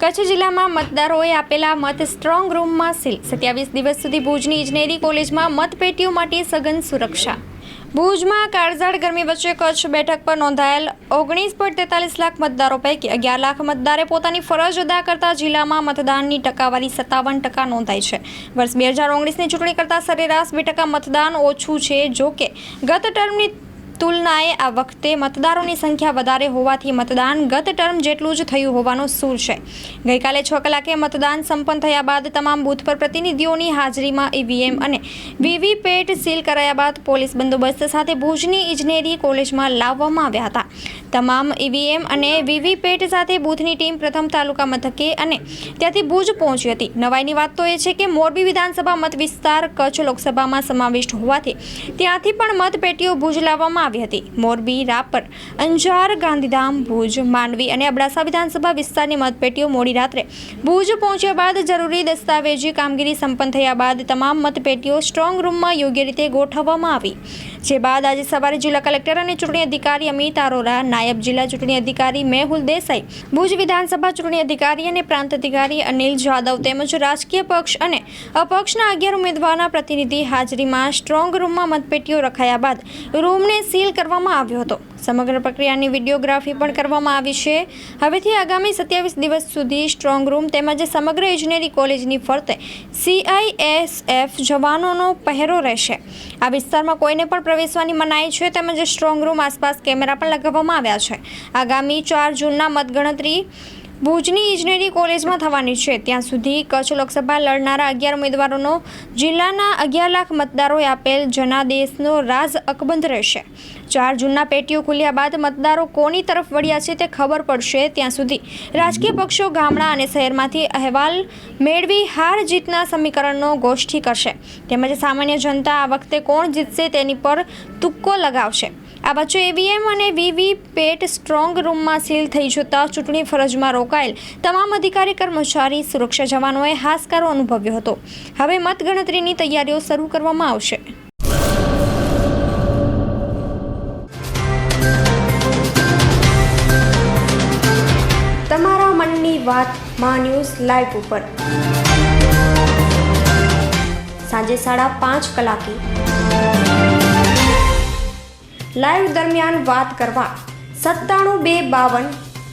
કચ્છ જિલ્લામાં મતદારોએ આપેલા મત સ્ટ્રોંગ રૂમમાં સીલ. સત્યાવીસ દિવસ સુધી ભુજની ઇજનેરી કોલેજમાં મતપેટીઓ માટે સઘન સુરક્ષા. ભુજમાં કાળઝાળ ગરમી વચ્ચે કચ્છ બેઠક પર નોંધાયેલ ઓગણીસ પોઈન્ટ તેતાલીસ લાખ મતદારો પૈકી અગિયાર લાખ મતદારે પોતાની ફરજ અદા કરતા જિલ્લામાં મતદાનની ટકાવારી સત્તાવન ટકા નોંધાઈ છે. વર્ષ બે હજાર ઓગણીસની ચૂંટણી કરતાં સરેરાશ બે ટકા મતદાન ઓછું છે, જોકે ગત ટર્મની તુલનાએ આ વખતે મતદારોની સંખ્યા વધારે હોવાથી મતદાન ગત ટર્મ જેટલું જ થયું હોવાનો સૂર છે. ગઈકાલે છ કલાકે મતદાન સંપન્ન થયા બાદ તમામ બૂથ પર પ્રતિનિધિઓની હાજરીમાં ઈવીએમ અને વીવીપેટ સીલ કરાયા બાદ પોલીસ બંદોબસ્ત સાથે ભુજની ઇજનેરી કોલેજમાં લાવવામાં આવ્યા હતા. તમામ ઈવીએમ અને વીવીપેટ સાથે બૂથની ટીમ પ્રથમ તાલુકા મથકે અને ત્યાંથી ભુજ પહોંચી હતી. નવાઈની વાત તો એ છે કે મોરબી વિધાનસભા મત વિસ્તાર કચ્છ લોકસભામાં સમાવિષ્ટ હોવાથી ત્યાંથી પણ મતપેટીઓ ભુજ લાવવામાં આવી હતી. મોરબી રાપર અંજાર ગાંધીધામ ભુજ માંડવી અને અબડાસા વિધાનસભા વિસ્તારની મતપેટીઓ મોડી રાત્રે ભુજ પહોંચ્યા બાદ જરૂરી દસ્તાવેજી કામગીરી સંપન્ન થયા બાદ તમામ મતપેટીઓ સ્ટ્રોંગ રૂમમાં યોગ્ય રીતે ગોઠવવામાં આવી. જે બાદ આજે સવારે જિલ્લા કલેક્ટર અને ચૂંટણી અધિકારી અમિત આરોરા, નાયબ જિલ્લા ચૂંટણી અધિકારી મેહુલ દેસાઈ, ભુજ વિધાનસભા ચૂંટણી અધિકારી અને પ્રાંત અધિકારી અનિલ જાદવ તેમજ રાજકીય પક્ષ અને અપક્ષના અગિયાર ઉમેદવારના પ્રતિનિધિ હાજરીમાં સ્ટ્રોંગ રૂમમાં મતપેટીઓ રખાયા બાદ રૂમને સીલ કરવામાં આવ્યો હતો. સમગ્ર પ્રક્રિયાની વિડીયોગ્રાફી પણ કરવામાં આવી છે. હવેથી આગામી સત્યાવીસ દિવસ સુધી સ્ટ્રોંગ રૂમ તેમજ સમગ્ર ઇજનેરી કોલેજની ફરતે સીઆઈએસએફ જવાનોનો પહેરો રહેશે. આ વિસ્તારમાં કોઈને પણ પ્રવેશવાની મનાઈ છે તેમજ સ્ટ્રોંગ રૂમ આસપાસ કેમેરા પણ લગાવવામાં આવ્યા છે. આગામી ચાર જૂનના મતગણતરી ભુજની ઇજનેરી કોલેજમાં થવાની છે. ત્યાં સુધી કચ્છ લોકસભા લડનારા અગિયાર ઉમેદવારોનો જિલ્લાના અગિયાર લાખ મતદારોએ આપેલ જનાદેશનો રાજ અકબંધ રહેશે. ચાર જૂનના પેટીઓ ખુલ્યા બાદ મતદારો કોની તરફ વળ્યા છે તે ખબર પડશે. ત્યાં સુધી રાજકીય પક્ષો ગામડા અને શહેરમાંથી અહેવાલ મેળવી હાર જીતના સમીકરણનો ગોષ્ઠી કરશે. તેમજ સામાન્ય જનતા આ વખતે કોણ જીતશે તેની પર તુક્કો લગાવશે. આ વચ્ચે ઈવીએમ અને વીવી પેટ સ્ટ્રોંગ રૂમમાં સીલ થઈ જતા ચૂંટણી ફરજમાં રોકાયેલ. તમામ અધિકારી, કર્મચારી, સુરક્ષા જવાનોએ હાશકારો અનુભવ્યો હતો. હવે મતગણતરીની તૈયારીઓ શરૂ કરવામાં આવશે. તમારા મનની વાતમાં ન્યૂઝ લાઈવ ઉપર. સાંજે સાડા પાંચ કલાકે. લાઈવ દરમિયાન વાત કરવા. સત્તાણું બે બાવન